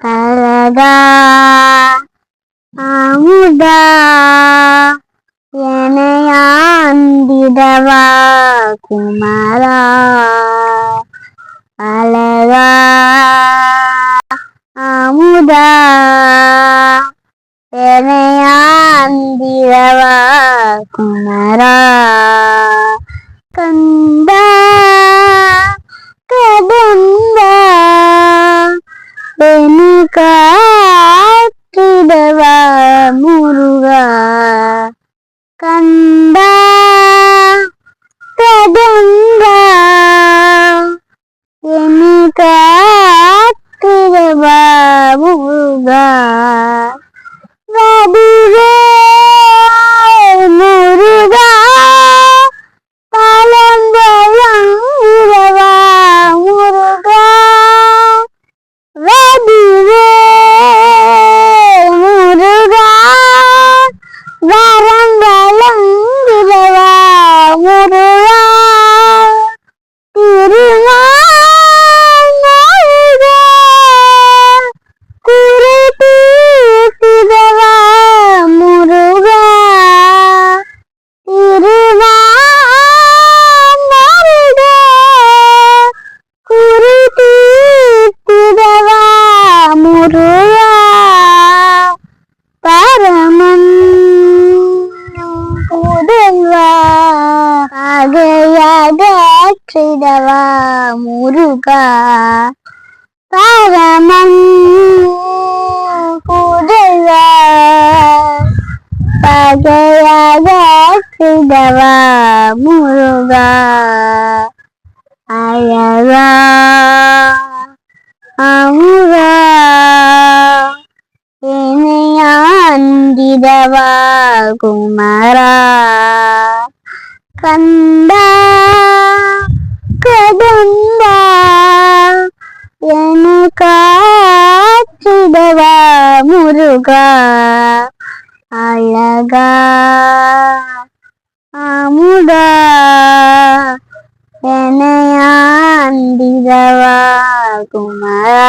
அழகா அமுதா எனையாந்திடவா குமரா அழகா அமுதா எனையாந்திடவா குமரா. கந்தா கடந்தா எனி காத்திடவா முருகா வடிவே முருகா பழம்பழம் இரவா முருகா வடிவே முருகா அகையகற்றிடவா முருகா பரமன் புதல்வா பகையகற்றிடவா முருகா அழகா அமுதா இணையாண்டிடவா குமாரா கந்தா என காற்றிடவா முருகா? அழகா? அமுதா எனையாண்டிடவா குமரா?